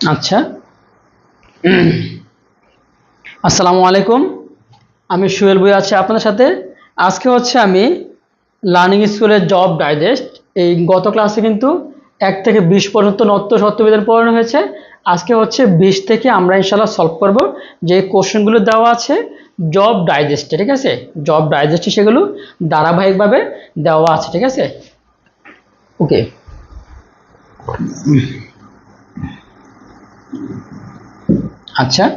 আচ্ছা। আসসালামু আলাইকুম। আমি সুয়েল বই আছি আপনাদের সাথে। আজকে হচ্ছে আমি লার্নিং স্কুলের জব ডাইজেস্ট এই গত ক্লাসে কিন্তু এক থেকে বিশ পর্যন্ত নত্য সত্যবিধান পড়ানো হয়েছে। আজকে হচ্ছে বিশ থেকে আমরা ইনশাল্লাহ সলভ করব যে কোশ্চেনগুলো দেওয়া আছে জব ডাইজেস্টে ঠিক আছে? জব ডাইজেস্টে সেগুলো ধারাবাহিকভাবে দেওয়া আছে, ঠিক আছে? ওকে আচ্ছা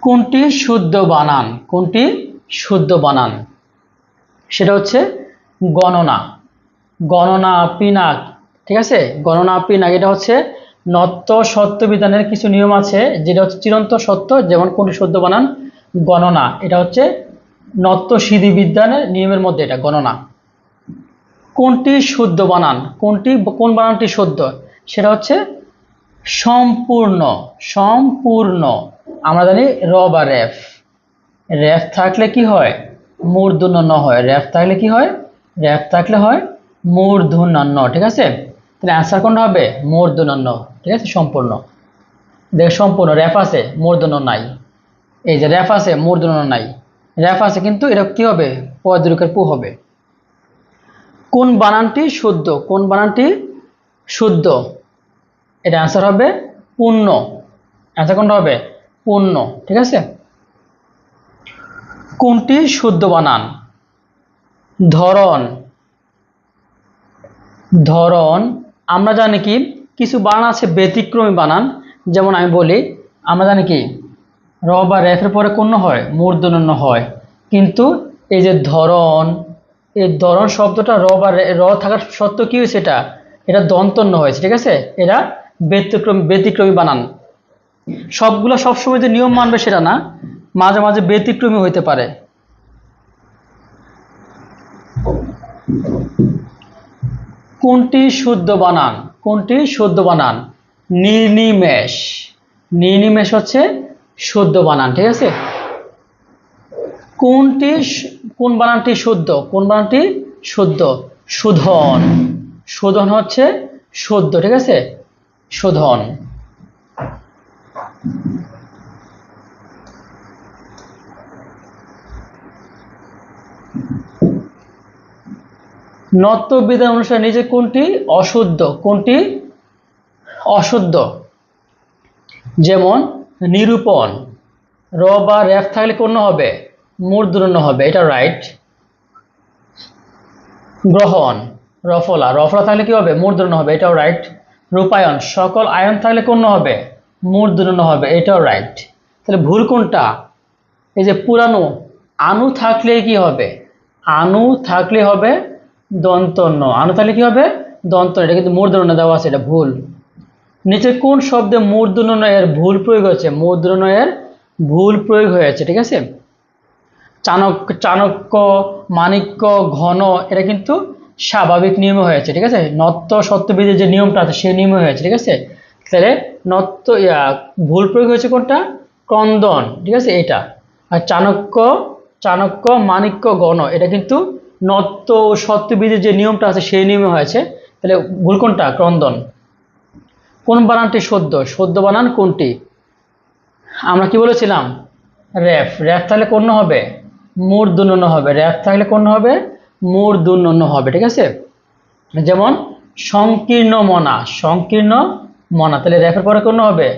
কোনটি শুদ্ধ বানান? কোনটি শুদ্ধ বানান? সেটা হচ্ছে গণনা। গণনা পিনাক, ঠিক আছে? গণনা পিনাক, এটা হচ্ছে নত্য সত্য বিধানের কিছু নিয়ম আছে, যেটা হচ্ছে চিরন্ত সত্য যেমন কোনটি শুদ্ধ বানান? গণনা। এটা হচ্ছে নত্য সিদ্ধি বিজ্ঞানের নিয়মের মধ্যে এটা, গণনা। কোনটি শুদ্ধ বানান? কোনটি, কোন বানানটি শুদ্ধ? সেটা হচ্ছে সম্পূর্ণ সম্পূর্ণ। আমরা জানি র বা র্যাফ র্যাফ থাকলে কি হয়? মূর্ধন্য ন হয়। র্যাফ থাকলে কি হয়? র্যাফ থাকলে হয় মূর্ধন্য ঠিক আছে? তাহলে অ্যান্সার কোনটা হবে? মূর্ধন্য ঠিক আছে? সম্পূর্ণ। দেখ, সম্পূর্ণ। র্যাফ আছে, মূর্ধন্য নাই। এই যে র্যাফ আছে, মূর্ধন্য নাই। র্যাফ আছে কিন্তু এটা কি হবে? পদরুকের পু হবে। কোন বানানটি শুদ্ধ? কোন বানানটি শুদ্ধ? এটা অ্যান্সার হবে পূর্ণ। অ্যান্সার কোনটা হবে? পূর্ণ, ঠিক আছে? কোনটি শুদ্ধ বানান? ধরন। ধরন, আমরা জানি কি? কিছু বানান আছে ব্যতিক্রমী বানান। যেমন আমি বলি, আমরা জানি কি? র বা রেফের পরে কোন হয়? মূর্ধন্য হয়। কিন্তু এই যে ধরন, এই ধরন শব্দটা র বা রে- থাকার সত্ত্বেও কি হয়েছে এটা? এটা দন্তন্য হয়েছে, ঠিক আছে? এরা ব্যতিক্রমী ব্যতিক্রমী বানান। সবগুলো সবসময় যে নিয়ম মানবে সেটা না, মাঝে মাঝে ব্যতিক্রমী হইতে পারে। কোনটি শুদ্ধ বানান? কোনটি শুদ্ধ বানান? নির্নিমেষ। নির্নিমেষ হচ্ছে শুদ্ধ বানান, ঠিক আছে? কোনটি কোন বানানটি শুদ্ধ? কোন বানানটি শুদ্ধ? শোধন। শোধন হচ্ছে শুদ্ধ, ঠিক আছে? শোধন। নত্য বিধান অনুসারে নিজে কোনটি অশুদ্ধ কোনটি অশুদ্ধ? যেমন, নিরূপণ। র বা র্যাফ থাকলে কোন হবে? মূর্ধন্য হবে, এটা রাইট গ্রহণ। রফলা রফলা থাকলে কি হবে? মূর্ধন্য হবে, এটাও রাইট রূপায়ণ, সকল আয়ন থাকলে কোন হবে? মূর্ধন্য হবে, এটাও রাইট তাহলে ভুল কোনটা? এই যে পুরানো আনু থাকলে কি হবে? আনু থাকলে হবে দন্তন্য। আনু থাকলে কি হবে? দন্ত এটা কিন্তু মূর্ধন্য দেওয়া আছে, এটা ভুল। নিচে কোন শব্দে মূর্ধন্য এর ভুল প্রয়োগ হয়েছে? মূর্ধন্য এর ভুল প্রয়োগ হয়েছে, ঠিক আছে? চাণক্য চাণক্য, মাণিক্য, ঘন, এটা কিন্তু স্বাভাবিক নিয়মে হয়েছে, ঠিক আছে? নত্য সত্যবিধি যে নিয়মটা আছে সেই নিয়মে হয়েছে, ঠিক আছে? তাহলে নত্য ভুল প্রয়োগ হয়েছে কোনটা? ক্রন্দন, ঠিক আছে? এটা। আর চাণক্য চাণক্য, মাণিক্য, গণ, এটা কিন্তু নত্য ও সত্যবিধির যে নিয়মটা আছে, সেই নিয়মে হয়েছে। তাহলে ভুল কোনটা? ক্রন্দন। কোন বানানটি সদ্য? সদ্য বানান কোনটি? আমরা কি বলেছিলাম? র্যাফ। র্যাফ থাকলে কোন হবে? মূর্ধন্য হবে। র্যাফ থাকলে কোন হবে? মূর্ধন্য হবে, ঠিক আছে? যেমন সংকীর্ণ মনা সংকীর্ণ মনা, তাহলে র্যাফের পরে কোন হবে?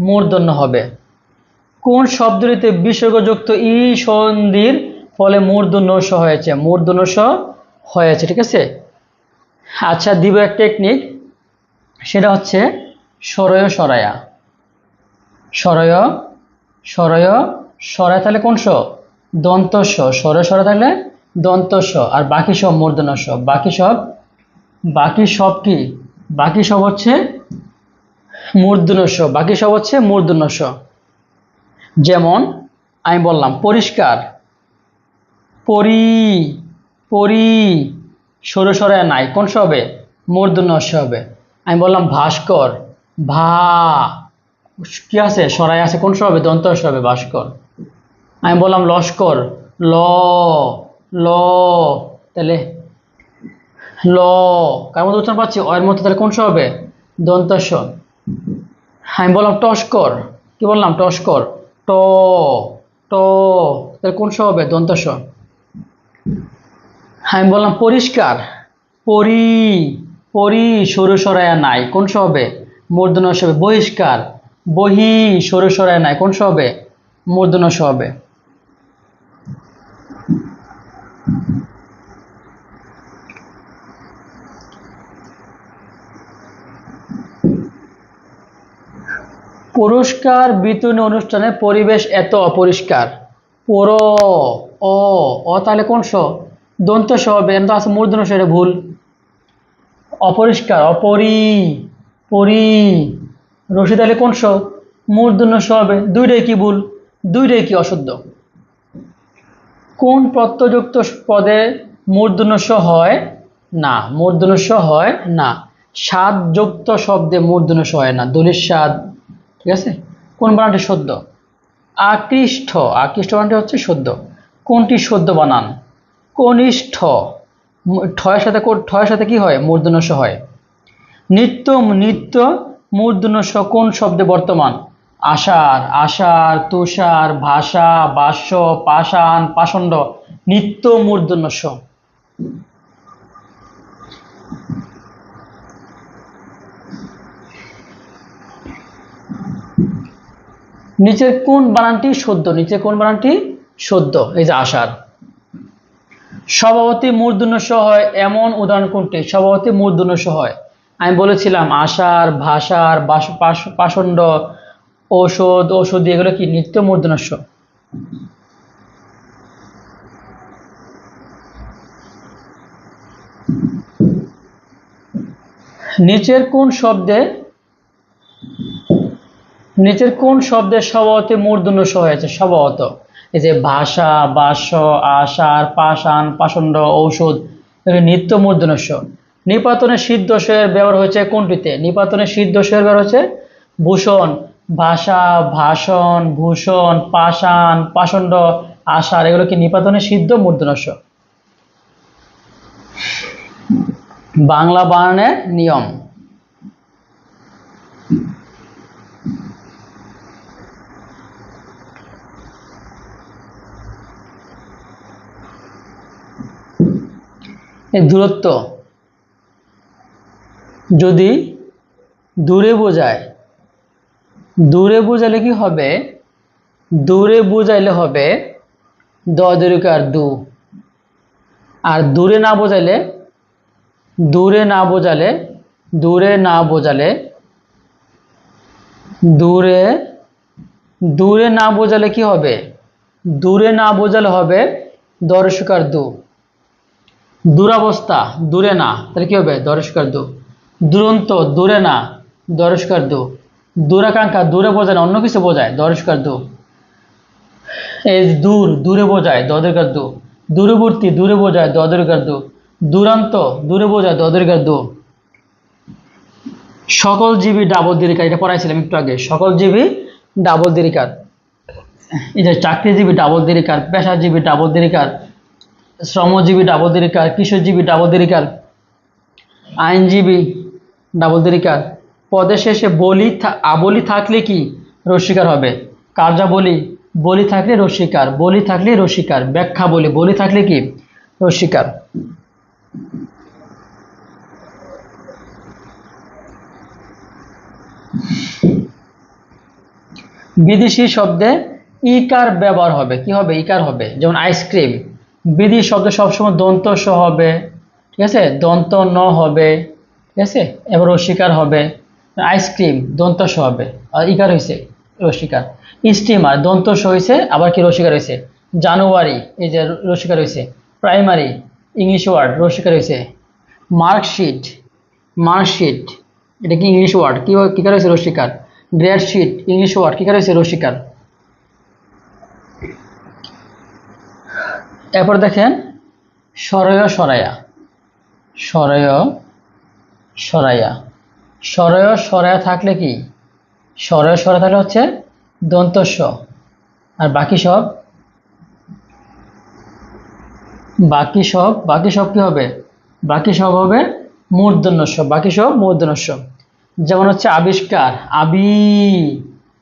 মূর্ধন্য হবে। কোন শব্দটিতে বিসর্গযুক্ত ই সন্ধির ফলে মূর্ধন্য স হয়েছে? মূর্ধন্য স হয়েছে, ঠিক আছে? আচ্ছা দিব এক টেকনিক সেটা হচ্ছে সরয় সরায়া। সরয় সরয় সরায় তাহলে কোন স দন্ত স সরয় সরায় থাকলে দন্ত স আর বাকি সব মূর্ধন্য স বাকি সব বাকি সব কি? বাকি সব হচ্ছে মূর্ধন্য স বাকি সব হচ্ছে মূর্ধন্য স যেমন, আমি বললাম, পরিষ্কার। পরি পরি, সরু সরায় নাই। কোন স হবে স হবে আমি বললাম, ভাস্কর। ভা, কি আছে? সরাই আছে। কোন স হবে দন্ত হবে ভাস্কর। আমি বললাম, লস্কর। ল ল, তাহলে ল। কার মধ্যে উচ্চারণ পাচ্ছি? অয়ের মধ্যে তাহলে কোন স হবে? দন্ত স আমি বললাম টস্কর। কি বললাম? টস্কর। ট তাহলে কোন স হবে? দন্ত স আমি বললাম পরিষ্কার। পরি পরি, সরু সরায়া নাই। কোন স হবে? মূর্ধন্য হবে। বহিষ্কার। বহি, সরু সরায়া নাই। কোন স হবে? মূর্ধন্য স হবে। পুরস্কার বিতরণী অনুষ্ঠানে পরিবেশ এত অপরিষ্কার। পর, অ অ, তাহলে কোন স? দন্ত স হবে তো আছে মূর্ধন্য স, এটা ভুল। অপরিষ্কার, অপরি, পরি। রশি তাহলে কোন স? মূর্ধন্য স হবে। দুইটাই কি ভুল? দুইটাই কি অশুদ্ধ? কোন প্রত্যযুক্ত পদে মূর্ধন্য হয়? না মূর্ধন্য হয় না। স্বাদযুক্ত শব্দে মূর্ধন্য হয় না। দলির স্বাদ ঠিক আছে? কোন বানানটি সদ্য? আকৃষ্ট আকৃষ্ট বানানটি হচ্ছে সদ্য। কোনটি সদ্য বানান? কনিষ্ঠ। ঠয়ের সাথে ঠয়ের সাথে কি হয়? মূর্ধন্য হয়। নিত্য নিত্য মূর্ধন্য কোন শব্দে বর্তমান? আষাঢ় আষাঢ়, তুষার, ভাষা বাস্য পাষাণ, পাষণ্ড, নিত্য মূর্ধন্য স নিচের কোন বানানটি সদ্য? নিচের কোন বানানটি সদ্য? এই যে আষাঢ়। সভাপতি মূর্ধন্য হয় এমন উদাহরণ কোনটি? সভাপতি মূর্ধন্য হয়। আমি বলেছিলাম আষাঢ়, ভাষার পাষণ্ড ঔষধ, ঔষধি এগুলো কি? নিত্য মূর্ধন্য স নিচের কোন শব্দে, নিচের কোন শব্দে স্বভাবতে মূর্ধন্য স হয়েছে? স্বভাবত এই যে ভাষা বাস্য আষাঢ় পাষাণ, পাষণ্ড, ঔষধ নিত্য মূর্ধন্য স নিপাতনে সিদ্ধ সয়ের ব্যবহার হয়েছে কোনটিতে? নিপাতনে সিদ্ধ সয়ের ব্যবহার হচ্ছে ভূষণ। ভাষা, ভাষণ, ভূষণ, পাষাণ, পাষণ্ড, আষাঢ় এগুলো কি নিপাতনে সিদ্ধ মূর্ধন্য স বাংলা বানানের নিয়ম। দূরত্ব যদি দূরে বোঝায় দূরে বোঝালে কি হবে? দূরে বোঝাইলে হবে দ দীর্ঘার দু। আর দূরে না বোঝাইলে, দূরে না বোঝালে দূরে না বোঝালে দূরে দূরে না বোঝালে কি হবে? দূরে না বোঝালে হবে দর্শকার দু। দুরাবস্থা, দূরে না, তাহলে কি হবে? দরস্কার দু। দুরন্ত, দূরে না দরস্কার দু। দূরাকাঙ্ক্ষা দূরে বোঝায় না, অন্য কিছু বোঝায়। দরস্কার দু। এই দূর, দূরে বোঝায় দদরকার দু। দূরবর্তী, দূরে বোঝায় দদরকার দু। দূরান্ত, দূরে বোঝায় দদরকার দু। সকল জীবী ডাবল দিরিকার, এটা পড়াইছিলাম একটু আগে। সকল জীবী ডাবল দিরিকার। এই যে চাকরিজীবী ডাবল দিরিকার, পেশাজীবী ডাবল দিরিকার, শ্রমজীবী ডাবল দিরিকার, কৃষকজীবী ডাবল দিরিকার, আইনজীবী ডাবল দিরিকার। পদে শেষে বলি আবলি থাকলে কি রস্বীকার হবে? কার্যাবলী বলি? থাকলে রস্বীকার বলি থাকলে রস্বীকার ব্যাখ্যা বলি বলি থাকলে কি? রস্বীকার বিদেশি শব্দে ইকার ব্যবহার হবে, কি হবে? ইকার হবে, যেমন আইসক্রিম বিদেশি শব্দ সবসময় দন্ত হবে, ঠিক আছে? দন্ত ন হবে, ঠিক আছে? এবার রস্বীকার হবে। আইসক্রিম দন্ত স হবে। ইকার হয়েছে রস্বীকার স্টিমার দন্ত হয়েছে আবার কি রস্বীকার হয়েছে জানুয়ারি, এই যে রস্বীকার হয়েছে প্রাইমারি ইংলিশ ওয়ার্ড রস্বীকার হয়েছে মার্কশিট মার্কশিট এটা কি ইংলিশ ওয়ার্ড কি কি কার হয়েছে রস্বীকার গ্রেড শিট ইংলিশ ওয়ার্ড কি কার হয়েছে রস্বীকার এরপর দেখেন, সরয় সরায়া। সরয় সরায়া। সরয় সরায়া থাকলে কি? সরয় সরায়া থাকলে হচ্ছে দন্তস্ব। আর বাকি সব? বাকি সব বাকি সব কি হবে? বাকি সব হবে মূর্ধন্যস্ব, বাকি সব মূর্ধন্যস্ব। যেমন হচ্ছে আবিষ্কার, আবি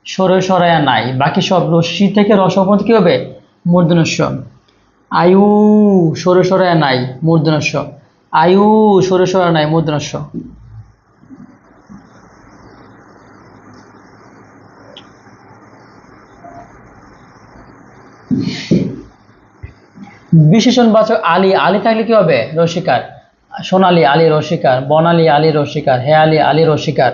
সরে সরায়া নাই। বাকি সব রশ্মি থেকে পর্যন্ত কি হবে? মূর্ধনস্ব আয়ু সরে সরায়া নাই মূর্ধনস্ব আয়ু সরে সরা নাই মূর্ধনস্ব বিশেষণবাচক আলী। আলী থাকলে কি হবে? রসিকার। সোনালী আলী রসিকার, বনালী আলী রসিকার, হেয়ালি আলী রসিকার,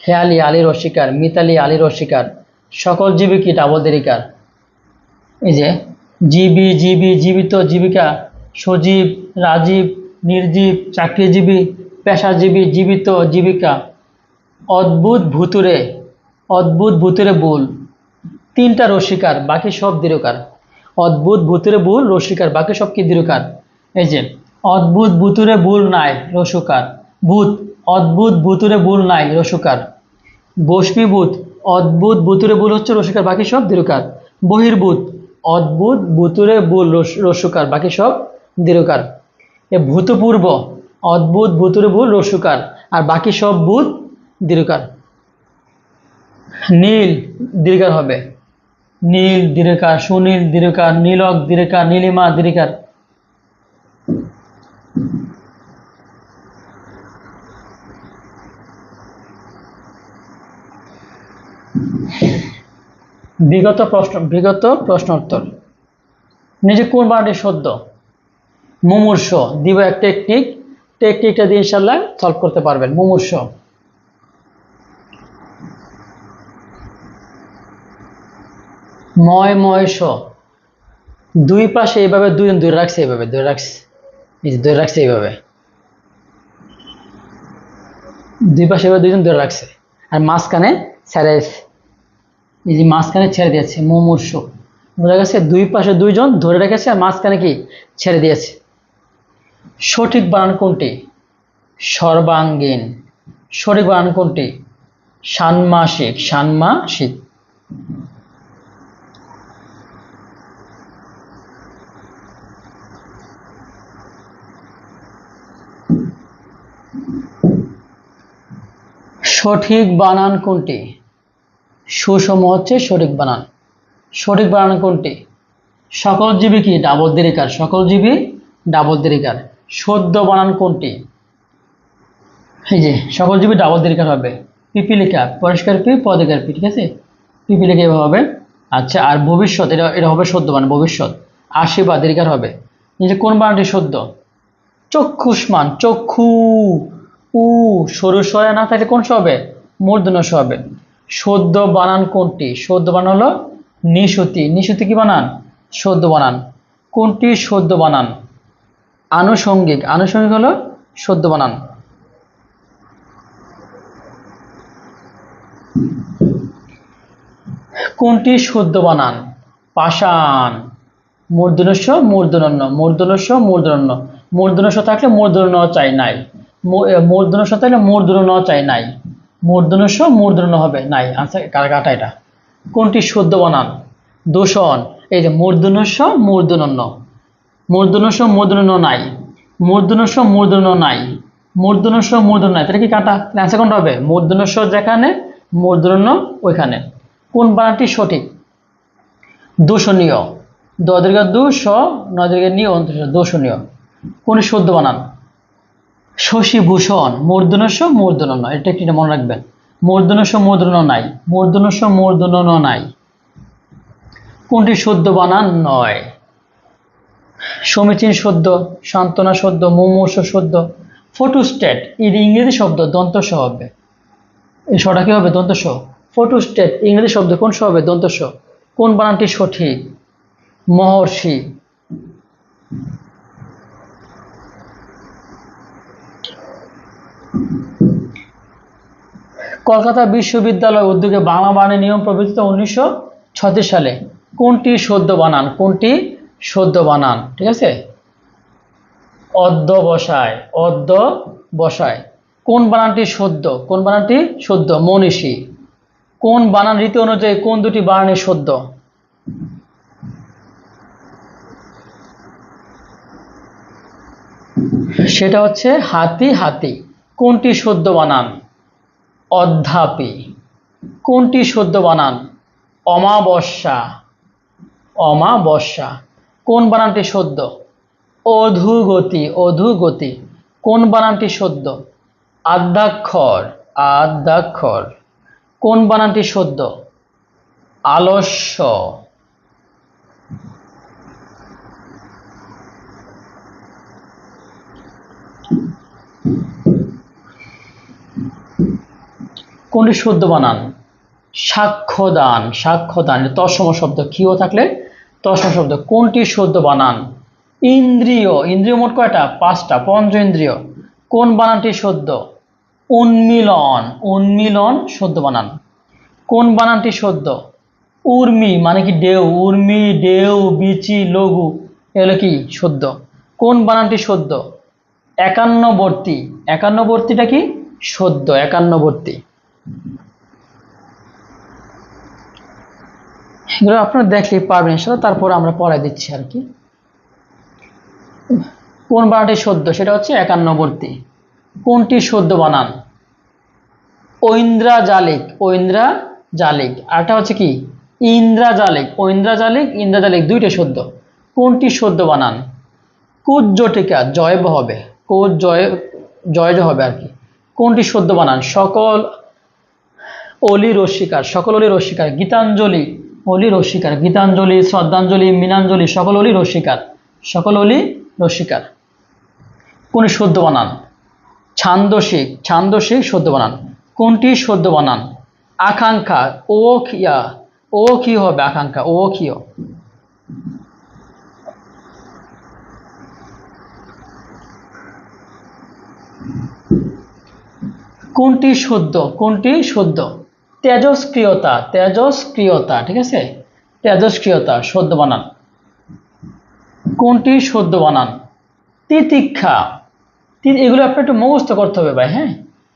খেয়ালি আলী রসিকার, মিতালি আলী রসিকার, সকল জীবী কি ডাবল দেরিকার। এই যে, জীবী জীবী, জীবিত জীবিকা, সজীব, রাজীব, নির্জীব, চাকরিজীবী, পেশাজীবী, জীবিত জীবিকা, অদ্ভুত ভুতুরে অদ্ভুত ভুতুরে বুল তিনটা রসিকার বাকি সব দীর্ঘকার অদ্ভুত ভুতুরে ভুল রসিকার বাকি সব কি দীর্ঘকার এই যে, অদ্ভুত ভুতুরে ভুল নাই, রসুকার। ভূত, অদ্ভুত ভুতুরে ভুল নাই, রসুকার। বস্মীভূত অদ্ভুত ভুতুরে ভুল হচ্ছে রসিকার, বাকি সব দীর্ঘকার বহির্ভূত, অদ্ভুত ভুতুরে রস- রসুকার, বাকি সব দীর্ঘকার এ ভূতপূর্ব, অদ্ভুত ভুতুরে বুল রসুকার। আর বাকি সব ভূত দীর্ঘকার নীল দীর্ঘার হবে। নীল দীর্ঘকার সুনীল দীর্ঘকার নীলক দীর্ঘকার নীলিমা দীর্ঘকার বিগত প্রশ্ন বিগত প্রশ্ন উত্তর নিজে কোন বানানটি সদ্য? মুমূর্ষ। দিব এক টেকনিক টেকনিকটা দিয়ে ইনশাল্লাহ সলভ করতে পারবেন। মুমূর্ষ। ময় ময়স দুই পাশে এইভাবে দুইজন দূরে রাখছে এইভাবে দূরে রাখছে। দূরে রাখছে এইভাবে। দুই পাশে এভাবে দুইজন দূরে রাখছে। আর মাঝখানে ছেড়ে এই যে মাঝখানে ছেড়ে দিয়েছে, মুমূর্ষ। বোঝা গেছে দুই পাশে দুইজন ধরে রেখেছে, আর মাঝখানে কি? ছেড়ে দিয়েছে। সঠিক বানান কোনটি? সর্বাঙ্গীন। সঠিক বানান কোনটি? ষান্মাসিক। ষান্মাসিক। সঠিক বানান কোনটি? সুষম হচ্ছে সঠিক বানান। সঠিক বানান কোনটি? সকল জীবী কি ডাবল দিরিকার? সকল জীবী ডাবল দিরিকার। সদ্য বানান কোনটি? এই যে, সকল জীবী ডাবল দিরিকার হবে। পিপিলিকা, পরিষ্কার পি, পদিকার পি, ঠিক আছে? পিপিলিকা এভাবে হবে। আচ্ছা আর ভবিষ্যৎ, এটা এটা হবে সদ্য বানান, ভবিষ্যৎ। আশীর্বাদ দিরিকার হবে। এই যে কোন বানানটি সদ্য? চক্ষুষ্মান, চক্ষু। উ, সরু স্বরে না থাকলে কোন স হবে মূর্ধন্য হবে সদ্য বানান কোনটি? সদ্য বানান হলো নিশুতি। নিশুতি কি বানান? সদ্য বানান। কোনটি সদ্য বানান? আনুষঙ্গিক। আনুষঙ্গিক হলো সদ্য বানান। কোনটি সদ্য বানান? পাষাণ। মূর্ধনস্য মূর্ধন্য মূর্ধনস্য মূর্ধন্য মূর্ধনস্য থাকলে মূর্ধন্য চাই নাই। মূ- এ, মূর্ধনস্য থাকলে মূর্ধন্য চাই নাই মূর্ধনস্য মূর্ধন্য হবে নাই আনসার কার কাটা এটা কোনটি শুদ্ধ বানান দূষণ এই যে মূর্ধনস্য মূর্ধন্য মূর্ধনস্য মূর্ধন্য নাই মূর্ধনস্য মূর্ধন্য নাই মূর্ধনস্য মূর্ধন্য নাই তাহলে কি কাটা অ্যান্সার কোনটা হবে মূর্ধনস্য যেখানে মূর্ধন্য ওইখানে কোন বানানটি সঠিক দূষণীয় দীর্ঘ দু স নদীর্ঘ নিয়ে অন্তঃ দূষণীয় কোন শুদ্ধ বানান শশীভূষণ মূর্ধনস্য মূর্ধন্য এটা একটি মনে রাখবেন। মূর্ধনস্য মূর্ধন্য নাই মূর্ধনস্য মূর্ধন্য নাই। কোনটি শুদ্ধ বানান নয়। সমীচীন শব্দ সান্ত্বনা শব্দ মুমূর্ষ শব্দ ফটোস্টেট, এর ইংরেজি শব্দ দন্তস হবে। এই শটা কি হবে? দন্তস ফটোস্টেট, ইংরেজি শব্দ কোন স হবে? দন্তস কোন বানানটি সঠিক? মহর্ষি। কলকাতা বিশ্ববিদ্যালয় উদ্যোগে বাংলা বানানের নিয়ম প্রবর্তিত উনিশশো ছত্রিশ সালে। কোনটি সদ্য বানান? কোনটি সদ্য বানান? ঠিক আছে? অদ্য বসায় বসায় কোন বানানটি সদ্য? কোন বানানটি সদ্য? মনীষী। কোন বানান রীতি অনুযায়ী কোন দুটি বানানই সদ্য? সেটা হচ্ছে হাতি হাতি। কোনটি সদ্য বানান? অধ্যাপী। কোনটি সদ্য বানান? অমাবস্যা। অমাবস্যা। কোন বানানটি সদ্য অধুগতি। অধুগতি। কোন বানানটি সদ্য আদ্যাক্ষর। আদ্যাক্ষর। কোন বানানটি সদ্য আলস্য। কোনটি শুদ্ধ বানান সাক্ষ্যদান সাক্ষ্যদান, এটা তৎসম শব্দ। কিও থাকলে? তৎসম শব্দ। কোনটি শুদ্ধ বানান ইন্দ্রিয়। ইন্দ্রিয় মোট কয়টা? পাঁচটা। পঞ্চ ইন্দ্রিয়। কোন বানানটি সদ্য উন্মিলন। উন্মিলন সদ্য বানান কোন বানানটি সদ্য উর্মি মানে কি ডেউ উর্মি ডেউ বিচি, লঘু, এগুলো কি সদ্য কোন বানানটি সদ্য একান্নবর্তী। একান্নবর্তীটা কি? সদ্য একান্নবর্তী। এগুলো আপনারা দেখলে পারবেন ইনশাল্লাহ, তারপর আমরা পড়াই দিচ্ছি আর কি। কোন বানানটি সদ্য? সেটা হচ্ছে একান্নবর্তী। কোনটি সদ্য বানান? ঐন্দ্রা জালিক ঐন্দ্রা জালিক। আরটা হচ্ছে কি? ইন্দ্রা জালিক, ঐন্দ্রা জালিক, ইন্দ্রা জালিক, দুইটা সদ্য। কোনটি সদ্য বানান? কুজ্জটিকা, জয়ব হবে। কোজ জয় জয় হবে আর কি। কোনটি সদ্য বানান? সকল অলি রস্বীকার সকল অলি রস্বীকার গীতাঞ্জলি, অলি রস্বীকার গীতাঞ্জলি, শ্রদ্ধাঞ্জলি, মিনাঞ্জলি, সকল অলি রস্বীকার সকল অলি রস্বীকার কোন সদ্য বানান? ছান্দসিক ছান্দসিক সদ্য বানান। কোনটি সদ্য বানান? আকাঙ্ক্ষা, ও খিয়া ও কি হবে আকাঙ্ক্ষা, ও কিয় কোনটি সদ্য কোনটি সদ্য? তেজস্ক্রিয়তা তেজস্ক্রিয়তা, ঠিক আছে? তেজস্ক্রিয়তা, সদ্য বানান। কোনটি? সদ্য বানান। তিতিক্ষা। এগুলো আপনার একটু মুখস্থ করতে হবে ভাই হ্যাঁ?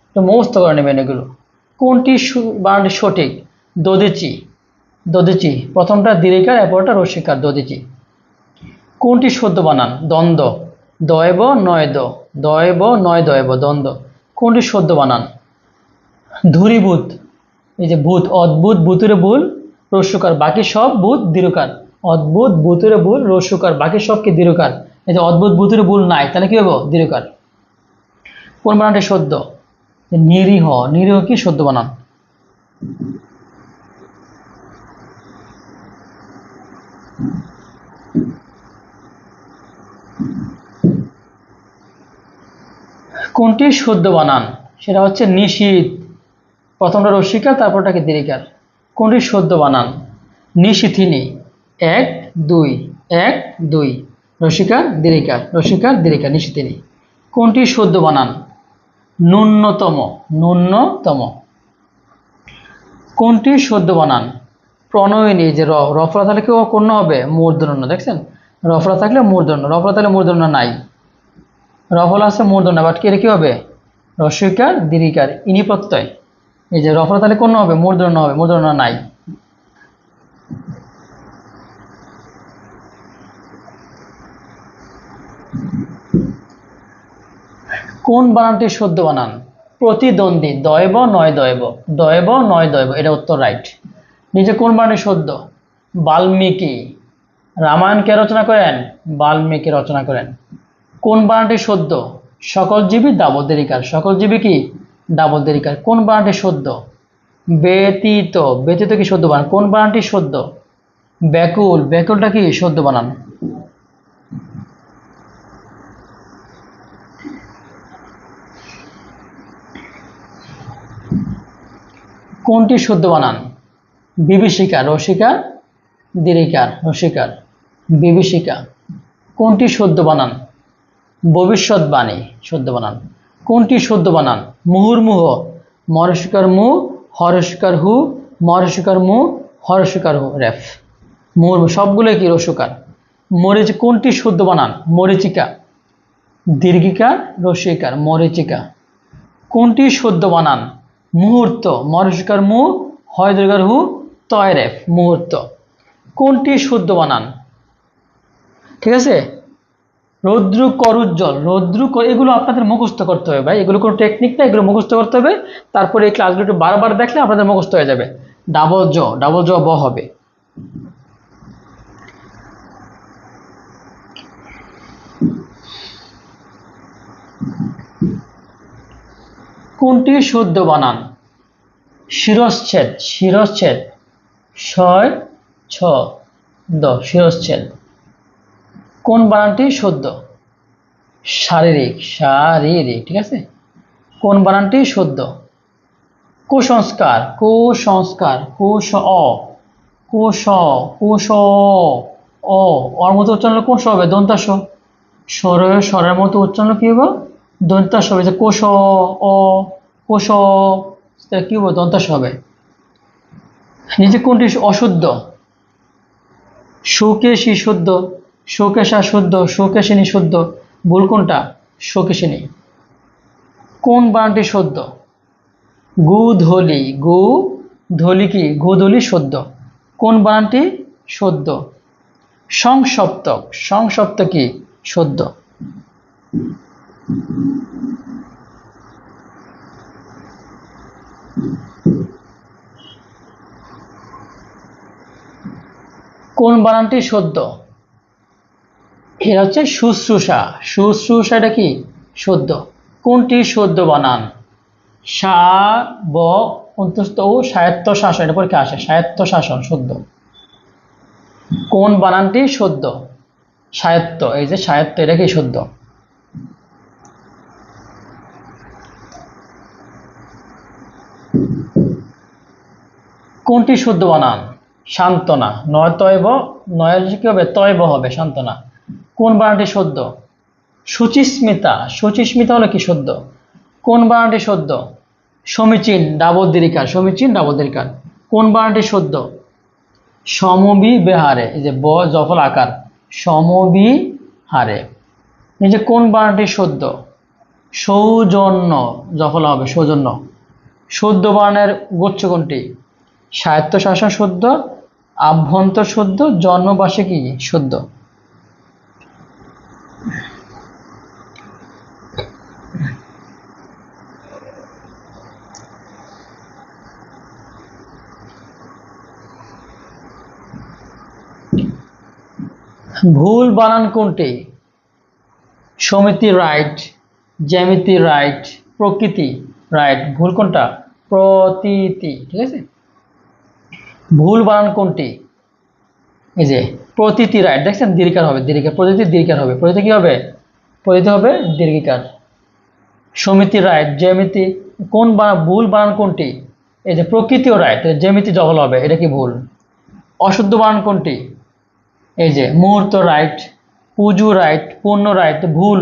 একটু মুখস্থ করে নেবেন এগুলো। কোনটি বানানটি সঠিক? দদিচি। দদিচি। প্রথমটা দীর্ঘিকার এরপরটা রসিকার দদিচি। কোনটি সদ্য বানান? দ্বন্দ্ব। দয়ব, নয়দ। দয়ব নয় দয়ব দ্বন্দ্ব। কোনটি সদ্য বানান? ধূরীভূত এই যে ভূত, অদ্ভুত ভূতুরে ভুল রস্যকার বাকি সব ভূত দীর্ঘকার অদ্ভুত ভূতুরে ভুল রস্যকার বাকি সব কি দীর্ঘকার এই যে অদ্ভুত ভূতুরে ভুল নাই, তাহলে কি হবে দীর্ঘকার কোন বানানটি সদ্য? নিরীহ নিরীহ কি সদ্য বানান? কোনটি সদ্য বানান? সেটা হচ্ছে নিশীত প্রথমটা রস্বীকার তারপরটাকে দীর্ঘিকার। কোনটি শুদ্ধ বানান? নিশিথিনী, এক, দুই এক, দুই। রসিকার দীর্ঘিকার রসিকার দীর্ঘিকার, নিশিথিনী। কোনটি শুদ্ধ বানান? ন্যূনতম ন্যূনতম। কোনটি শুদ্ধ বানান? প্রণয়িনী, যে রফরা থাকলে কেউ কন্য হবে? মূর্ধন্য, দেখছেন? রফরা থাকলে মূর্ধন্য, রফরা থাকলে মূর্ধন্য নাই। রফল আছে মূর্ধন্য, বাট কি কি হবে? রসিকার, দীর্ঘিকার, ইনি প্রত্যয়। এই যে রফরা তাহলে কোন হবে? মূর্ধন্য হবে মূর্ধন্য নাই। কোন বানানটি শুদ্ধ বানান? প্রতিদ্বন্দ্বী, দয়ব, নয় দয়ব। দয়ব, নয় দয়ব, এটা উত্তর রাইট নিজে কোন বানানটি শুদ্ধ? বাল্মীকি। রামায়ণ কে রচনা করেন? বাল্মীকি রচনা করেন। কোন বানানটি সদ্য সকল জীবী ডাবল দেরিকার সকল জীবী কি? ডাবল দেরিকার কোন বানানটি সদ্য? ব্যতীত ব্যতীত কি সদ্য বানান? কোন বানানটি সদ্য? ব্যাকুল, ব্যাকুলটা কি সদ্য বানান? কোনটি শুদ্ধ বানান? বিভীষিকা, রসিকা দীর্ঘিকার রসিকার। বিভীষিকা, কোনটি শুদ্ধ বানান? ভবিষ্যৎবাণী শুদ্ধ বানান। কোনটি শুদ্ধ বানান? মুহুর্মুহ মরস্বীকার মু হরস্বীকার হু মরস্বীকার মু হরস্বীকার হু। রেফ। মুহুর্মু সবগুলো কি? রসুকার। মরিচ কোনটি শুদ্ধ বানান? মরিচিকা। দীর্ঘিকার রসিকার। মরিচিকা। কোনটি শুদ্ধ বানান? মুহূর্ত। মরস্বীকার মু, হয় দীর্ঘার হু, তয় রেফ। মুহূর্ত। কোনটি শুদ্ধ বানান? ঠিক আছে? রৌদ্র করুজ্জ্বল রৌদ্র এগুলো আপনাদের মুখস্থ করতে হবে ভাই। এগুলো কোনো টেকনিক না, এগুলো মুখস্থ করতে হবে। তারপরে এই ক্লাসগুলো একটু বারবার দেখলে আপনাদের মুখস্থ হয়ে যাবে। ডাবল জ ডাবল জ ব হবে। কোনটি শুদ্ধ বানান? শিরশ্ছেদ শিরশ্ছেদ। ছয়, ছ, দ, শিরশ্ছেদ। কোন বানানটি শুদ্ধ শারীরিক শারীরিক, ঠিক আছে? কোন বানানটি শুদ্ধ কুসংস্কার কুসংস্কার, কুস অ, কুস কুস অ ওর মতো উচ্চারণ কোষ হবে? দন্তাস। স্বরের স্বরের মতো উচ্চারণ কি হবে দন্তাস হবে। যে কোষ অ কোষ কি হবে দন্তাস হবে। নিজে কোনটি অশুদ্ধ? সুকেশী শুদ্ধ? সুকেশা শুদ্ধ, শোকেশিনী শুদ্ধ। ভুল কোনটা? সুকেশিনী কোন বানানটি শুদ্ধ? গু ধলি। গু ধলি কি? গুধলি শুদ্ধ। কোন বানানটি শুদ্ধ। সংসপ্তক। সংসপ্তক কি? শুদ্ধ। কোন বানানটি শুদ্ধ? এরা হচ্ছে শুশ্রূষা। শুশ্রূষাটা কি? শুদ্ধ। কোনটি শুদ্ধ বানান? সা, ব, অন্তস্থ ও স্বায়ত্ত শাসন এটা পরীক্ষা আসে। স্বায়ত্ত শাসন শুদ্ধ। কোন বানানটি শুদ্ধ? স্বায়ত্ত। এই যে স্বায়ত্ত, এটা কি শুদ্ধ? কোনটি শুদ্ধ বানান? সান্ত্বনা। নয় তয়ব নয়ের কি হবে? তয়ব হবে, সান্ত্বনা। কোন বানানটি শুদ্ধ সুচিস্মিতা। সুচিস্মিতা হলো কি শুদ্ধ কোন বানানটি শুদ্ধ সমীচীন ডাবল সমীচীন ডাবল কোন বানানটি শুদ্ধ সমবি বেহারে এই যে ব, জফল আকার সমবি হারে এই যে কোন বানানটি শুদ্ধ সৌজন্য, জফল হবে সৌজন্য। শুদ্ধ বানানের গুচ্ছ কোনটি? সাহিত্য শাসন শুদ্ধ আভ্যন্তর শুদ্ধ জন্মবার্ষিকী শুদ্ধ ভুল বানান কোনটি? সমিতি রাইট, জ্যামিতি রাইট, প্রকৃতি রাইট, ভুল কোনটা? প্রতীতি, ঠিক আছে? ভুল বানান কোনটি? এই যে, প্রতীতি রাইট, দেখছেন? দীর্ঘার হবে দীর্ঘার প্রতীতি দীর্ঘার হবে। প্রতীতি কি হবে? প্রতীতি হবে দীর্ঘিকার। সমিতি রাইট, জ্যামিতি, কোন ভুল বানান কোনটি? এই যে, প্রকৃতিও রাইট, জ্যামিতি জগল হবে, এটা কি ভুল? অশুদ্ধ বানান কোনটি? এই যে, মুহূর্ত রাইট পুজো রাইট পূর্ণ রাইট ভুল,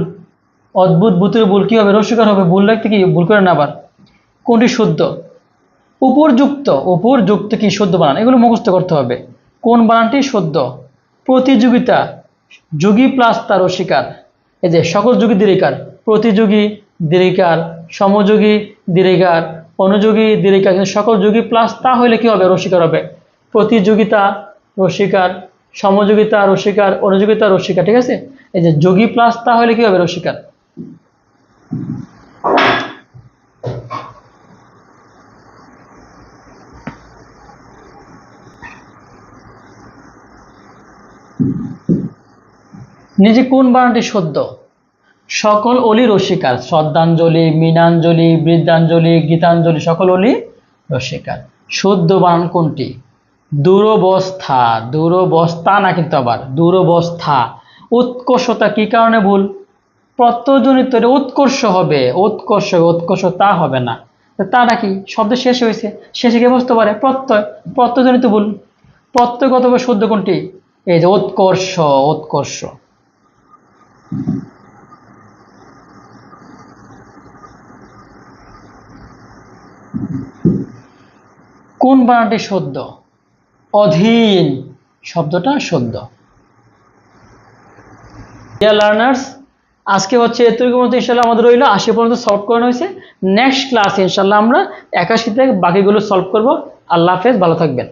অদ্ভুত, ভূতের ভুল, কি হবে? রসিকার হবে, ভুল রাখতে কি? ভুল করে না আবার কোনটি শুদ্ধ? উপরযুক্ত উপরযুক্ত কি শুদ্ধ বানান? এগুলো মুখস্থ করতে হবে। কোন বানানটি শুদ্ধ? প্রতিযোগিতা, যোগী প্লাস তার রসিকার এই যে, সকল যোগী দীর্ঘিকার। প্রতিযোগী দীর্ঘিকার, সমযোগী দীর্ঘিকার, অনুযোগী দীর্ঘিকার, কিন্তু সকল যোগী প্লাস তা হইলে কি হবে? রসিকার হবে। প্রতিযোগিতা রসিকার সমযোগিতা রসিকার অনুযোগিতা রসিকার ঠিক আছে? এই যে যোগী প্লাস তা হলে কি হবে? রসিকার নিজে কোন বানানটি সদ্য সকল অলি রসিকার শ্রদ্ধাঞ্জলি, মীনাঞ্জলি, বৃদ্ধাঞ্জলি, গীতাঞ্জলি, সকল অলি রসিকার শুদ্ধ বানান কোনটি? দূরবস্থা, দুরবস্থা না কিন্তু আবার, দুরবস্থা। উৎকর্ষতা কি কারণে ভুল? প্রত্যজনিত উৎকর্ষ হবে, উৎকর্ষ উৎকর্ষ তা হবে না। তা নাকি? শব্দ শেষ হয়েছে। শেষে কি বসতে পারে, প্রত্যয়, প্রত্যয়জনিত ভুল। প্রত্যয়গত শুদ্ধ কোনটি? এই যে উৎকর্ষ উৎকর্ষ। কোন বানানটি শুদ্ধ? অধীন। শব্দটা সদ্য। লার্নার্স আজকে হচ্ছে এতটুকু মধ্যে ইনশাল্লাহ আমাদের রইল। আশি পর্যন্ত সলভ করানো হয়েছে। নেক্সট ক্লাসে ইনশাল্লাহ আমরা একাশি বাকিগুলো সলভ করব। আল্লাহ হাফেজ, ভালো থাকবেন।